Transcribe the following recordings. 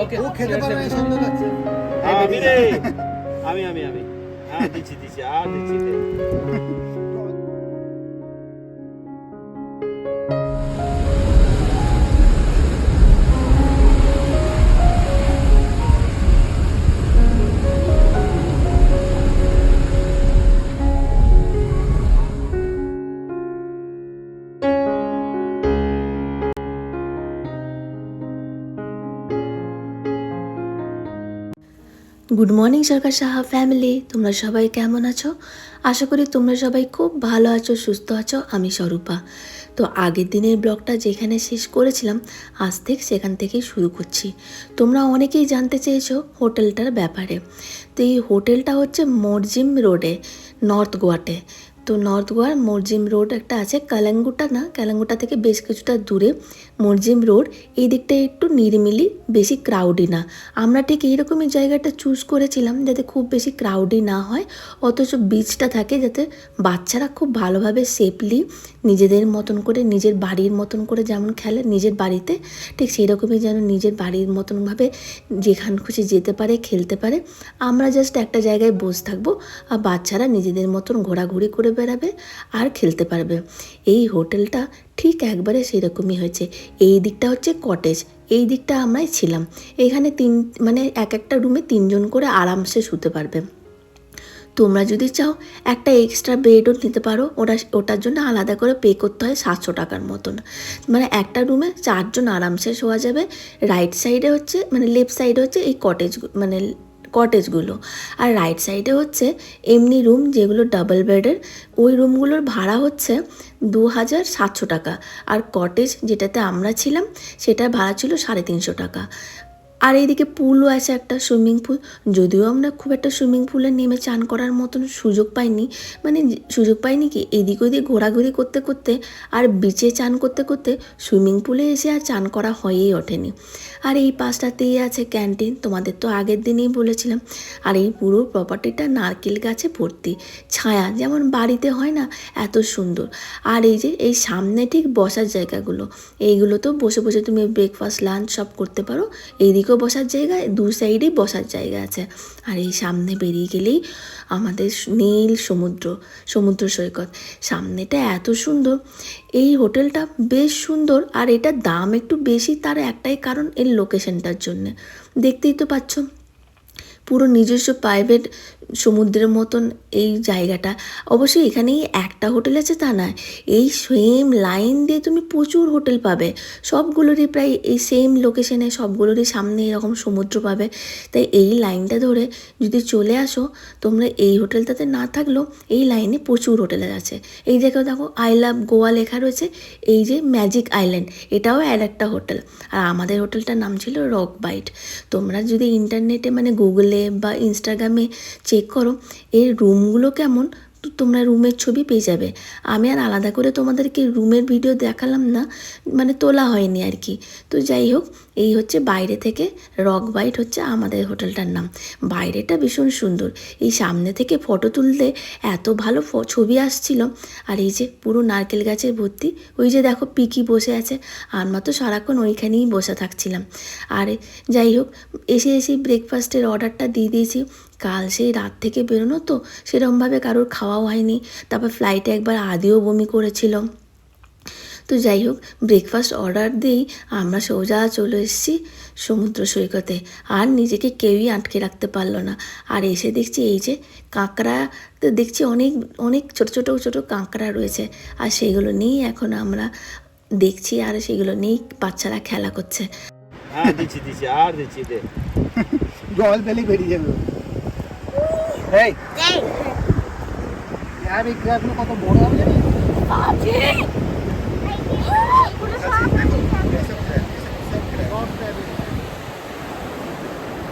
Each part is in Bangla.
ওকে ও খেতে পারবে না সন্দেহ লাগছে আমি রে আমি আমি আমি হ্যাঁ দিচ্ছি দিচ্ছি আর দিচ্ছি good morning Sarkar Saha family তোমরা সবাই কেমন আছো? আশা করি তোমরা সবাই খুব ভালো আছো, সুস্থ আছো, আমি স্বরূপা। তো আগের দিনের ব্লগটা যেখানে শেষ করেছিলাম, আজ থেকে সেখান থেকেই শুরু করছি। তোমরা অনেকেই জানতে চেয়েছো হোটেলটার ব্যাপারে। তো এই হোটেলটা হচ্ছে মরজিম রোডে, নর্থ গোয়াতে। তো নর্থ গোয়ার মরজিম রোড একটা আছে, কালাঙ্গুটা না? কালাঙ্গুটা থেকে বেশ কিছুটা দূরে। মরজিম রোড, এই দিকটা একটু নিরিমিলি, বেশি ক্রাউডি না। আমরা ঠিক এইরকমই জায়গাটা চুজ করেছিলাম যাতে খুব বেশি ক্রাউডি না হয়, অথচ বিচটা থাকে যাতে বাচ্চারা খুব ভালোভাবে সেফলি নিজেদের মতন করে, নিজের বাড়ির মতন করে যেমন খেলে, নিজের বাড়িতে ঠিক সেই রকমই যেন নিজের বাড়ির মতনভাবে যেখান খুশি যেতে পারে, খেলতে পারে। আমরা জাস্ট একটা জায়গায় বসে থাকব, আর বাচ্চারা নিজেদের মতন ঘোরাঘুরি করে বেড়াবে আর খেলতে পারবে। এই হোটেলটা ঠিক একবারে সেরকমই হয়েছে। এই দিকটা হচ্ছে কটেজ এই দিকটা আমরাই ছিলাম। এখানে তিন মানে এক একটা রুমে তিনজন করে আরামসে শুতে পারবে। তোমরা যদি চাও একটা এক্সট্রা বেডও নিতে পারো ওটা ওটার জন্য আলাদা করে পে করতে হয় সাতশো টাকার মতন। মানে একটা রুমে চারজন আরামসে শোয়া যাবে রাইট সাইডে হচ্ছে মানে লেফট সাইডে হচ্ছে এই কটেজ মানে কটেজগুলো আর রাইট সাইডে হচ্ছে এমনি রুম যেগুলো ডাবল বেডের ওই রুমগুলোর ভাড়া হচ্ছে দু হাজার সাতশো টাকা। আর কটেজ যেটাতে আমরা ছিলাম, সেটার ভাড়া ছিল সাড়ে তিনশো টাকা। আর এইদিকে পুলও আছে একটা সুইমিং পুল। যদিও আমরা খুব একটা সুইমিং পুলে নেমে চান করার মতন সুযোগ পাইনি। মানে সুযোগ পাইনি কি, এদিক ওদিক ঘোরাঘুরি করতে করতে আর বিচে চান করতে করতে সুইমিং পুলে এসে আর চান করা হয়েই ওঠেনি। আর এই পাশটাতেই আছে ক্যান্টিন, তোমাদের তো আগের দিনেই বলেছিলাম। আর এই পুরো প্রপার্টিটা নারকেল গাছে ভর্তি। ছায়া যেমন বাড়িতে হয় না, এত সুন্দর। আর এই যে, এই সামনে ঠিক বসার জায়গাগুলো এইগুলোতেও বসে বসে তুমি ব্রেকফাস্ট লাঞ্চ সব করতে পারো। এইদিকেও বসার জায়গা, দু সাইডেই বসার জায়গা আছে। আর এই সামনে বেরিয়ে গেলেই আমাদের নীল সমুদ্র সমুদ্র সৈকত। সামনেটা এত সুন্দর। এই হোটেলটা বেশ সুন্দর, আর এটার দাম একটু বেশি, তার একটাই কারণ এর লোকেশনটার জন্যে। দেখতেই তো পাচ্ছ। পুরো নিজস্ব প্রাইভেট সমুদ্রের মতন এই জায়গাটা। অবশ্যই এখানেই একটা হোটেল আছে তা নয়, এই সেম লাইন দিয়ে তুমি প্রচুর হোটেল পাবে। সবগুলোরই প্রায় এই সেম লোকেশনে সবগুলোরই সামনে এরকম সমুদ্র পাবে। তাই এই লাইনটা ধরে যদি চলে আসো, তোমরা এই হোটেলটাতে না থাকলেও এই লাইনে প্রচুর হোটেল আছে। এই জায়গায় দেখো আই লাভ গোয়া লেখা রয়েছে, এই যে ম্যাজিক আইল্যান্ড এটাও আর একটা হোটেল আর আমাদের হোটেলটার নাম ছিল রক বাইট তোমরা যদি ইন্টারনেটে মানে গুগলে বা ইনস্টাগ্রামে চেক করো, এর রুমগুলো কেমন? তো তোমরা রুমের ছবি পেয়ে যাবে। আমি আর আলাদা করে তোমাদেরকে রুমের ভিডিও দেখালাম না মানে তোলা হয়নি আর কি। তো যাই হোক এই হচ্ছে বাইরে থেকে রক বাইট হচ্ছে আমাদের হোটেলটার নাম। বাইরেটা ভীষণ সুন্দর। এই সামনে থেকে ফটো তুলতে এত ভালো ছবি আসছিল। আর এই যে পুরো নারকেল গাছের ভর্তি, ওই যে দেখো পিকি বসে আছে। আমরা তো সারাক্ষণ ওইখানেই বসে থাকছিলাম। আর যাই হোক, এসে এসে ব্রেকফাস্টের অর্ডারটা দিয়ে দিয়েছি। কাল সেই রাত থেকে বেরোনো তো সেরকমভাবে কারোর খাওয়াও হয়নি। তারপর ফ্লাইটে একবার আদিও বমি করেছিল। তো যাই হোক ব্রেকফাস্ট অর্ডার দিয়েই আমরা সোজা চলে এসেছি সমুদ্র সৈকতে। আর নিজেকে কেউই আটকে রাখতে পারল না। আর এসে দেখছি এই যে কাঁকড়া তো দেখছি অনেক অনেক ছোট ছোট ছোট কাঁকড়া রয়েছে। আর সেগুলো নিয়েই এখন আমরা দেখছি আর সেগুলো নিয়েই বাচ্চারা খেলা করছে। হ্যাঁ দিচ্ছি দিচ্ছি আর দিচ্ছি দে। জল বেরিয়ে যাবে। এই। কত বড় হবে জানিস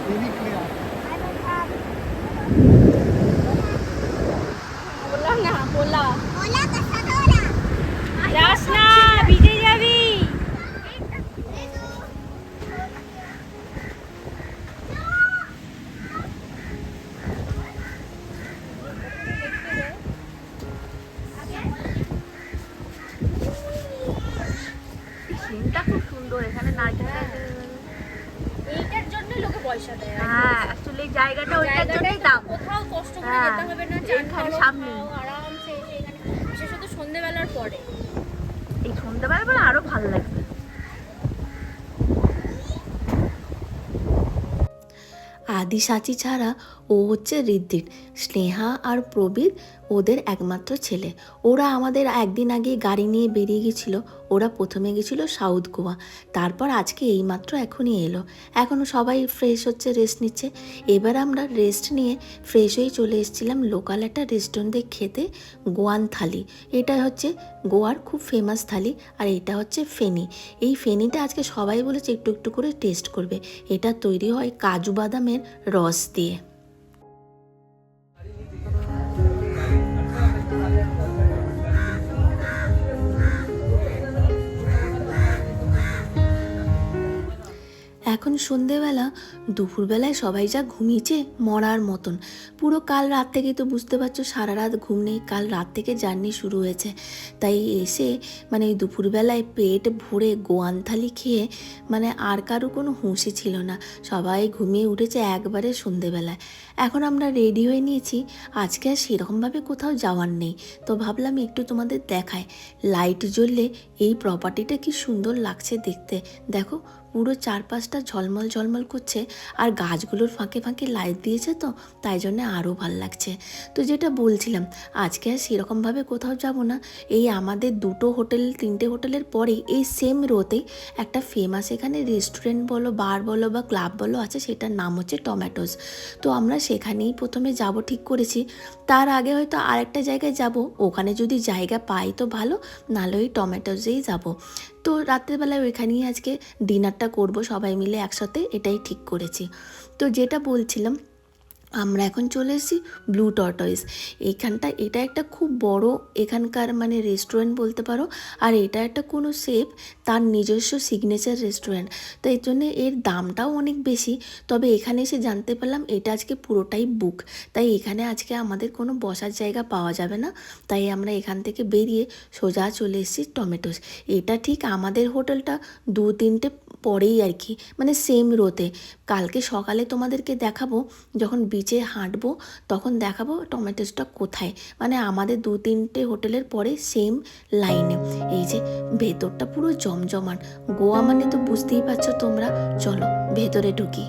Baby crab. বললাম না বললা যাস না ভিজে যাবি সিনটা খুব সুন্দর এখানে নারকেল এইটার জন্য পয়সা দেয় হ্যাঁ অ্যাকচুয়ালি জায়গাটা ওইটার জায়গাটা জন্যই দাম কোথাও কষ্ট করে হ্যাঁ, যেতে হবে না চান এইখানে করো, সামনেই। খাও, আরামসে এসে এখানে বিশেষত সন্ধ্যেবেলার পরে। এই সন্ধ্যাবেলা পরে আরও ভালো লাগবে। আদি সাচি ছাড়া ও হচ্ছে ঋদ্ধির, স্নেহা আর প্রবীর ওদের একমাত্র ছেলে। ওরা আমাদের একদিন আগে গাড়ি নিয়ে বেরিয়ে গেছিল। ওরা প্রথমে গেছিল সাউথ গোয়া। তারপর আজকে এইমাত্র এখনই এলো। এখনও সবাই ফ্রেশ হচ্ছে রেস্ট নিচ্ছে। এবার আমরা রেস্ট নিয়ে ফ্রেশ হয়ে চলে এসেছিলাম লোকাল একটা রেস্টুরেন্টে খেতে, গোয়ান থালি। এটা হচ্ছে গোয়ার খুব ফেমাস থালি আর এটা হচ্ছে ফেনি। এই ফেনিটা আজকে সবাই বলেছে একটু একটু করে টেস্ট করবে। এটা তৈরি হয় কাজু বাদামের রস দিয়ে। এখন সন্ধেবেলা, দুপুরবেলায় সবাই যা ঘুমিয়েছে মরার মতন। পুরো কাল রাত থেকে তো বুঝতে পারছ সারা রাত ঘুম নেই, কাল রাত থেকে জার্নি শুরু হয়েছে। তাই এসে মানে দুপুরবেলায় পেট ভরে গোয়ান থালি খেয়ে মানে আর কারও কোনো হুঁশি ছিল না। সবাই ঘুমিয়ে উঠেছে একবারে সন্ধেবেলায়। এখন আমরা রেডি হয়ে নিয়েছি। আজকে আর সেরকমভাবে কোথাও যাওয়ার নেই। তো ভাবলাম একটু তোমাদের দেখায় লাইট জ্বললে এই প্রপার্টিটা কি সুন্দর লাগছে দেখতে। দেখো পুরো চারপাশটা ঝলমল ঝলমল করছে আর গাছগুলোর ফাঁকে ফাঁকে লাইট দিয়েছে তো, তাই জন্য আরও ভালো লাগছে। তো যেটা বলছিলাম, আজকে আর সেরকমভাবে কোথাও যাব না। এই আমাদের দুটো হোটেল, তিনটে হোটেলের পরেই এই সেম রোতেই একটা ফেমাস এখানে রেস্টুরেন্ট বলো বার বলো বা ক্লাব বলো আছে, সেটার নাম হচ্ছে টমেটোস তো আমরা সেখানেই প্রথমে যাব ঠিক করেছি। তার আগে হয়তো আরেকটা জায়গায় যাব, ওখানে যদি জায়গা পাই তো ভালো, নাহলে ওই টমেটোসেই যাব। তো রাত্রেবেলায় ওইখানেই আজকে ডিনারটা করব সবাই মিলে একসাথে, এটাই ঠিক করেছি। তো যেটা বলছিলাম আমরা এখন চলে এসেছি ব্লু টর্টয়েস এখানটা, এটা একটা খুব বড় এখানকার মানে রেস্টুরেন্ট বলতে পারো। আর এটা একটা কোনো শেফ তার নিজস্ব সিগনেচার রেস্টুরেন্ট তো এর জন্য এর দামটাও অনেক বেশি। তবে এখানে এসে জানতে পারলাম, এটা আজকে পুরোটাই বুক তাই এখানে আজকে আমাদের কোনো বসার জায়গা পাওয়া যাবে না। তাই আমরা এখান থেকে বেরিয়ে সোজা চলে এসেছি টমেটোস এটা ঠিক আমাদের হোটেলটা দু তিনটে পরেই আর কি মানে সেম রোতে কালকে সকালে তোমাদেরকে দেখাবো, যখন বিচে হাঁটবো, তখন দেখাবো টমেটোসটা কোথায়। মানে আমাদের দু তিনটে হোটেলের পরে সেম লাইনে এই যে, ভেতরটা পুরো জমজমান গোয়া মানে তো বুঝতেই পারছ তোমরা। চলো, ভেতরে ঢুকি।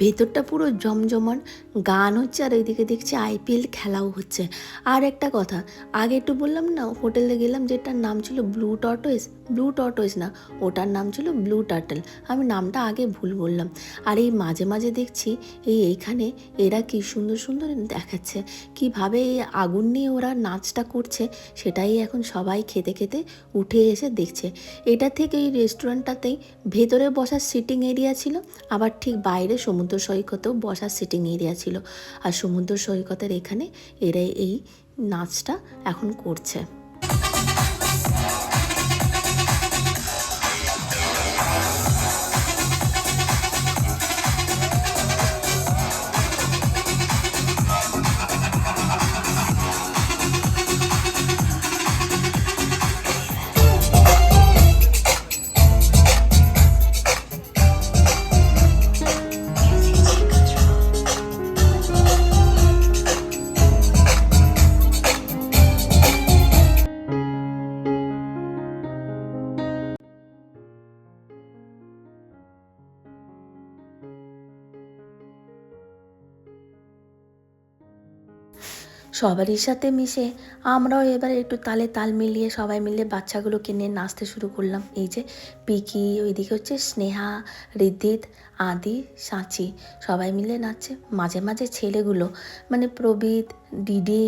ভেতরটা পুরো জমজমান গান হচ্ছে আর এদিকে দেখছি আইপিএল খেলাও হচ্ছে। আর একটা কথা, আগে একটু বললাম না, হোটেলে গেলাম যেটার নাম ছিল ব্লু টর্টয়েস ব্লু টর্টয়েস না, ওটার নাম ছিল ব্লু টার্টেল। আমি নামটা আগে ভুল বললাম। আর এই মাঝে মাঝে দেখছি এই এইখানে এরা কি সুন্দর সুন্দর দেখাচ্ছে, কীভাবে এই আগুন নিয়ে ওরা নাচটা করছে, সেটাই এখন সবাই খেতে খেতে উঠে এসে দেখছে। এটা থেকে এই রেস্টুরেন্টটাতেই ভেতরে বসার সিটিং এরিয়া ছিল, আবার ঠিক বাইরে সমুদ্র সৈকতেও বসার সিটিং এরিয়া ছিল। আর সমুদ্র সৈকতের এখানে এরা এই নাচটা এখন করছে। সবারই সাথে মিশে আমরাও এবার একটু তালে তাল মিলিয়ে সবাই মিলে বাচ্চাগুলোকে নিয়ে নাচতে শুরু করলাম। এই যে পিকি, ওইদিকে হচ্ছে স্নেহা ঋদ্ধিত আদি, সাঁচি সবাই মিলে নাচছে। মাঝে মাঝে ছেলেগুলো মানে প্রবীত ডিডি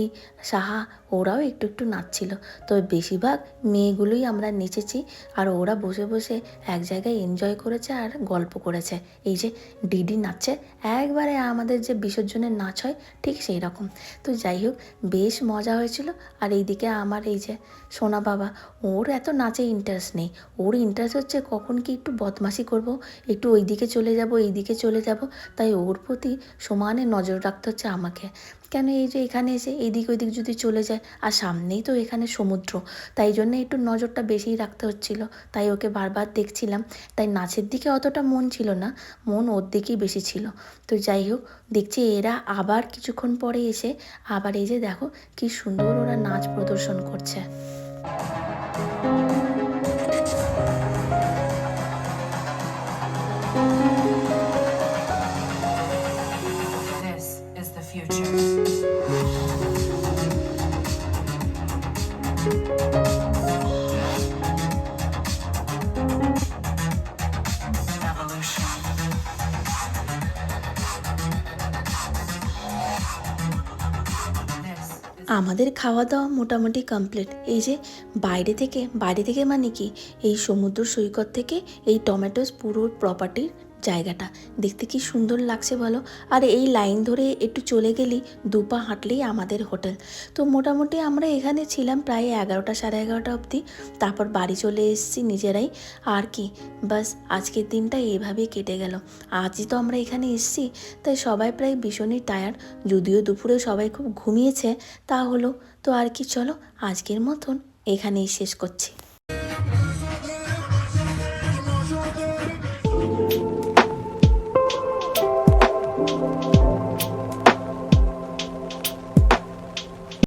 সাহা ওরাও একটু একটু নাচছিল। তবে বেশিরভাগ মেয়েগুলোই আমরা নেচেছি আর ওরা বসে বসে এক জায়গায় এনজয় করেছে আর গল্প করেছে। এই যে ডিডি নাচছে, একবারে আমাদের যে বিসর্জনের নাচ হয় ঠিক সেই রকম তো যাই হোক, বেশ মজা হয়েছিল আর এইদিকে আমার এই যে সোনা বাবা, ওর এত নাচে ইন্টারেস্ট নেই। ওর ইন্টারেস্ট হচ্ছে কখন কি একটু বদমাশি করব, একটু ওই দিকে চলে যাব এই দিকে চলে যাব, তাই ওর প্রতি সমানে নজর রাখতে হচ্ছে আমাকে। কেন এই যে এখানে এসে এদিক ওইদিক যদি চলে যায়? আর সামনেই তো এখানে সমুদ্র। তাই জন্য একটু নজরটা বেশিই রাখতে হচ্ছিল। তাই ওকে বারবার দেখছিলাম। তাই নাচের দিকে অতটা মন ছিল না। মন ওর দিকেই বেশি ছিল। তো যাই হোক, দেখছি এরা আবার কিছুক্ষণ পরে এসে আবার এই যে দেখো কি সুন্দর ওরা নাচ প্রদর্শন করছে। আমাদের খাওয়া দাওয়া মোটামুটি কমপ্লিট এই যে বাইরে থেকে বাইরে থেকে মানে কি? এই সমুদ্র সৈকত থেকে এই টমেটোস পুরো প্রপার্টির জায়গাটা। দেখতে কি সুন্দর লাগছে বলো? আর এই লাইন ধরে একটু চলে গেলেই দুপা হাঁটলেই আমাদের হোটেল। তো মোটামুটি আমরা এখানে ছিলাম প্রায় এগারোটা সাড়ে এগারোটা অবধি। তারপর বাড়ি চলে এসেছি নিজেরাই। আর কি, বাস আজকের দিনটা এইভাবেই কেটে গেল। আজই তো আমরা এখানে এসেছি, তাই সবাই প্রায় ভীষণই টায়ার্ড যদিও দুপুরে সবাই খুব ঘুমিয়েছে, তা হলো। তো আর কি, চলো আজকের মতন এখানেই শেষ করছি।